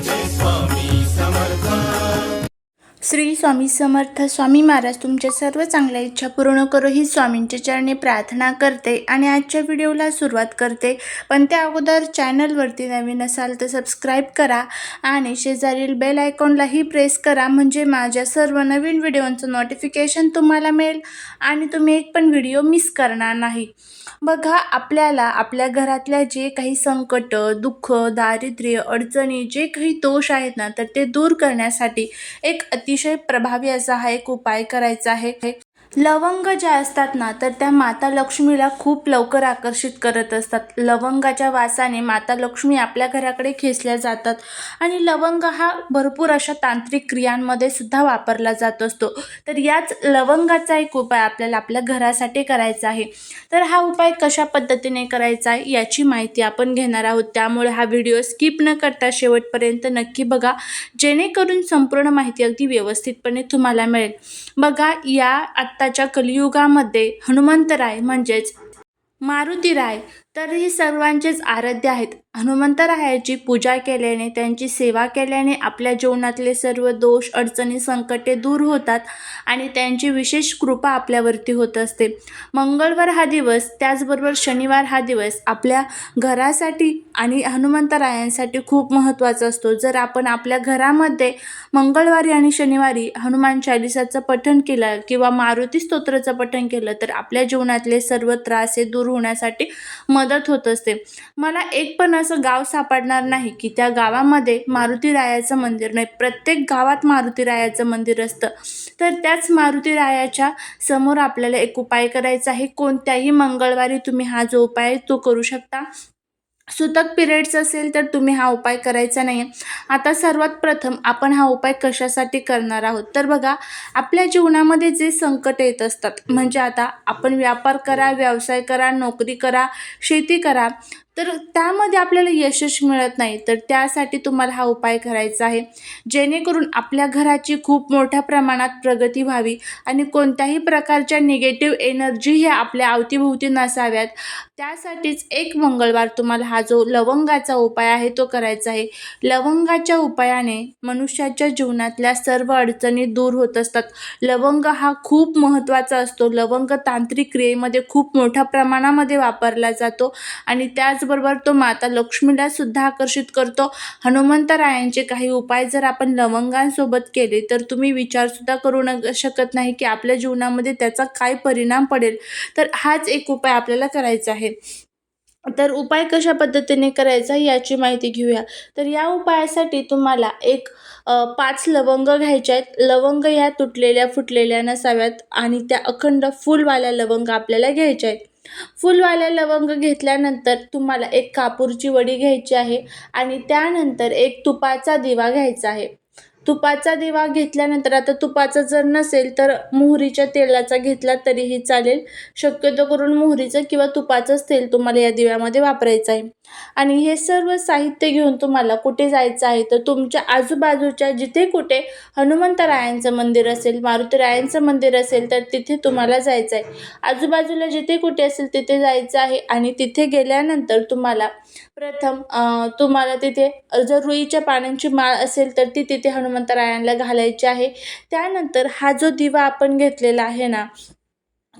this one. Shri Swami Samarth Swami Maharaj तुमच्या सर्व चांगल्या इच्छा पूर्ण करो ही स्वामींच्या चरणी प्रार्थना करते आणि आजच्या व्हिडिओला सुरुवात करते. पण त्या अगोदर चॅनलवरती नवीन असाल तर सबस्क्राईब करा आणि शेजारील बेल आयकॉनलाही प्रेस करा म्हणजे माझ्या सर्व नवीन व्हिडिओंचं नोटिफिकेशन तुम्हाला मिळेल आणि तुम्ही एक पण व्हिडिओ मिस करणार नाही. बघा आपल्याला आपल्या घरातल्या जे काही संकट दुःख दारिद्र्य अडचणी जे काही दोष आहेत ना तर ते दूर करण्यासाठी एक अति अतिशय प्रभावी असा हा एक उपाय करायचा आहे. लवंग ज्या असतात ना तर त्या माता लक्ष्मीला खूप लवकर आकर्षित करत असतात. लवंगाच्या वासाने माता लक्ष्मी आपल्या घराकडे खेचल्या जातात आणि लवंग हा भरपूर अशा तांत्रिक क्रियांमध्ये सुद्धा वापरला जात असतो. तर याच लवंगाचा एक उपाय आपल्याला आपल्या घरासाठी करायचा आहे. तर हा उपाय कशा पद्धतीने करायचा आहे याची माहिती आपण घेणार आहोत. त्यामुळे हा व्हिडिओ स्किप न करता शेवटपर्यंत नक्की बघा. जेणेकरून संपूर्ण माहिती अगदी व्यवस्थितपणे तुम्हाला मिळेल. बघा या आत्ताच्या कलियुगामध्ये हनुमंतराय म्हणजेच मारुतीराय तर ही सर्वांचेच आराध्य आहेत. हनुमंतरायाची पूजा केल्याने त्यांची सेवा केल्याने आपल्या जीवनातले सर्व दोष अडचणी संकटे दूर होतात आणि त्यांची विशेष कृपा आपल्यावरती होत असते. मंगळवार हा दिवस त्याचबरोबर शनिवार हा दिवस आपल्या घरासाठी आणि हनुमंतरायांसाठी खूप महत्त्वाचा असतो. जर आपण आपल्या घरामध्ये मंगळवारी आणि शनिवारी हनुमान चालिसाचं पठण केलं किंवा मारुती स्तोत्राचं पठण केलं तर आपल्या जीवनातले सर्व त्रास हे दूर होण्यासाठी मदत होत असते. मला एक पण असं असं गाव सापडणार नाही की त्या गावामध्ये मारुतीरायाचं मंदिर नाही. प्रत्येक गावात मारुतीरायाचं मंदिर असतं. तर त्याच मारुतीरायाच्या समोर आपल्याला एक उपाय करायचा आहे. कोणत्याही मंगळवारी तुम्ही हा जो उपाय आहे तो करू शकता. सुतक पिरियड्स असेल तर तुम्ही हा उपाय करायचा नाही आता सर्वात प्रथम आपण हा उपाय कशासाठी करणार आहोत? तर बघा आपल्या जीवनामध्ये जे संकट येत असतात म्हणजे आता आपण व्यापार करा व्यवसाय करा नोकरी करा शेती करा तर त्यामध्ये आपल्याला यशच मिळत नाही. तर त्यासाठी तुम्हाला हा उपाय करायचा आहे. जेणेकरून आपल्या घराची खूप मोठ्या प्रमाणात प्रगती व्हावी आणि कोणत्याही प्रकारच्या निगेटिव्ह एनर्जी ह्या आपल्या अवतीभोवती नसाव्यात. त्यासाठीच एक मंगळवार तुम्हाला हा जो लवंगाचा उपाय आहे तो करायचा आहे. लवंगाच्या उपायाने मनुष्याच्या जीवनातल्या सर्व अडचणी दूर होत असतात. लवंग हा खूप महत्त्वाचा असतो. लवंग तांत्रिक क्रियेमध्ये खूप मोठ्या प्रमाणामध्ये वापरला जातो आणि त्याच त्याचबरोबर तो माता लक्ष्मीला सुद्धा आकर्षित करतो. हनुमंतरायांचे काही उपाय जर आपण लवंगांसोबत केले तर तुम्ही विचारसुद्धा करू न शकत नाही की आपल्या जीवनामध्ये त्याचा काय परिणाम पडेल. तर हाच एक उपाय आपल्याला करायचा आहे. तर उपाय कशा पद्धतीने करायचा याची माहिती घेऊया. तर या उपायासाठी तुम्हाला एक पाच लवंग घ्यायच्या आहेत. लवंग ह्या तुटलेल्या फुटलेल्या नसाव्यात आणि त्या अखंड फुलवाल्या लवंग आपल्याला घ्यायच्या आहेत. फुलवाल्या लवंग घेतल्यानंतर तुम्हाला एक कापूरची वडी घ्यायची आहे आणि त्यानंतर एक तुपाचा दिवा घ्यायचा आहे. तुपाचा दिवा घेतल्यानंतर आता तुपाचा जर नसेल तर मोहरीच्या तेलाचा घेतला तरीही चालेल. शक्यतो करून मोहरीचं किंवा तुपाचंच तेल तुम्हाला या दिव्यामध्ये वापरायचं आहे. आणि हे सर्व साहित्य घेऊन तुम्हाला कुठे जायचं आहे तर तुमच्या आजूबाजूच्या जिथे कुठे हनुमंतरायांचं मंदिर असेल मारुतीरायांचं मंदिर असेल तर तिथे तुम्हाला जायचं आहे. आजूबाजूला जिथे कुठे असेल तिथे जायचं आहे आणि तिथे गेल्यानंतर तुम्हाला प्रथम तुम्हाला तिथे जर रुईच्या पानांची माळ असेल तर ती तिथे हनुमंतरायांना घालायची आहे. त्यानंतर हा जो दिवा आपण घेतलेला आहे ना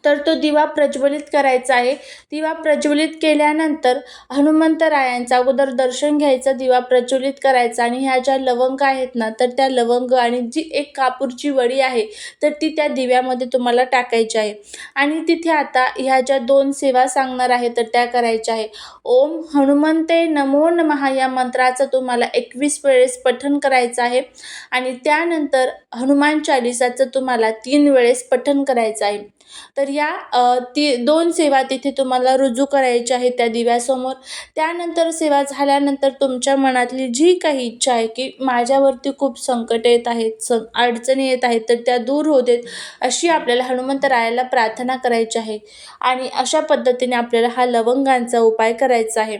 तर तो दिवा प्रज्वलित करायचा आहे. दिवा प्रज्वलित केल्यानंतर हनुमंतरायांचा अगोदर दर्शन घ्यायचं दिवा प्रज्वलित करायचा आणि ह्या ज्या लवंग आहेत ना तर त्या लवंग आणि जी एक कापूरची वडी आहे तर ती त्या दिव्यामध्ये तुम्हाला टाकायची आहे. आणि तिथे आता ह्या ज्या दोन सेवा सांगणार आहे तर त्या करायच्या आहे. ओम हनुमंते नमो नमहा या मंत्राचं तुम्हाला एकवीस वेळेस पठण करायचं आहे. आणि त्यानंतर हनुमान चालिसाचं तुम्हाला तीन वेळेस पठण करायचं आहे. तर या ती दोन सेवा तिथे तुम्हाला रुजू करायच्या आहेत त्या दिव्यासमोर. त्यानंतर सेवा झाल्यानंतर तुमच्या मनातली जी काही इच्छा आहे की माझ्यावरती खूप संकट येत आहेत स अडचणी येत आहेत तर त्या दूर होऊ देत अशी आपल्याला हनुमंतरायाला प्रार्थना करायची आहे. आणि अशा पद्धतीने आपल्याला हा लवंगांचा उपाय करायचा आहे.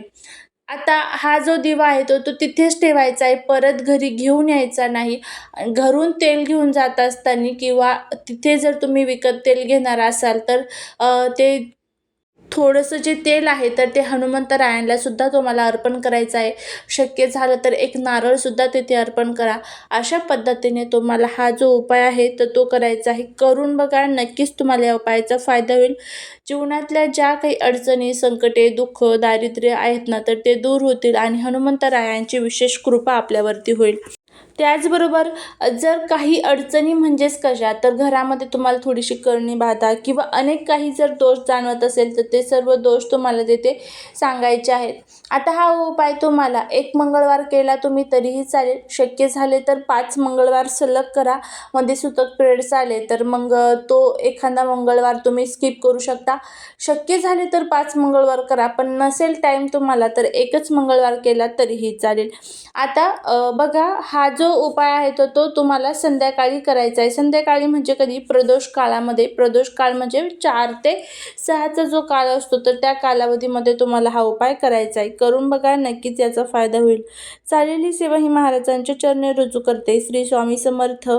आता हा जो दिवा आहे तो तो तिथेच ठेवायचा आहे. परत घरी घेऊन यायचा नाही. घरून तेल घेऊन जात असताना किंवा तिथे जर तुम्ही विकत तेल घेणार असाल तर ते थोडंसं जे तेल आहे तर ते हनुमंतरायांना सुद्धा तुम्हाला अर्पण करायचं आहे. शक्य झालं तर एक नारळसुद्धा तिथे अर्पण करा. अशा पद्धतीने तुम्हाला हा जो उपाय आहे तर तो करायचा आहे. करून बघा नक्कीच तुम्हाला या उपायाचा फायदा होईल. जीवनातल्या ज्या काही अडचणी संकटे दुःख दारिद्र्य आहेत ना तर ते दूर होतील आणि हनुमंतरायांची विशेष कृपा आपल्यावरती होईल. त्याचबरोबर जर काही अडचणी म्हणजेच कशा तर घरामध्ये तुम्हाला थोडीशी करणी बाधा किंवा अनेक काही जर दोष जाणवत असेल तर ते सर्व दोष तुम्हाला तिथे सांगायचे आहेत. आता हा उपाय तुम्हाला एक मंगळवार केला तुम्ही तरीही चालेल. शक्य झाले तर पाच मंगळवार सलग करा. मध्ये सुतक पिरियड चाले तर मग तो एखादा मंगळवार तुम्ही स्किप करू शकता. शक्य झाले तर पाच मंगळवार करा पण नसेल टाईम तुम्हाला तर एकच मंगळवार केला तरीही चालेल. आता बघा हा जो जो उपाय आहे तो तो तुम्हाला संध्याकाळी करायचा आहे. संध्याकाळी म्हणजे कधी? प्रदोष काळामध्ये. प्रदोष काळ म्हणजे चार ते सहाचा जो काळ असतो तर त्या कालावधीमध्ये तुम्हाला हा उपाय करायचा आहे. करून बघा नक्कीच याचा फायदा होईल. चालेली सेवा ही महाराजांच्या चरणे रुजू करते. श्री स्वामी समर्थ.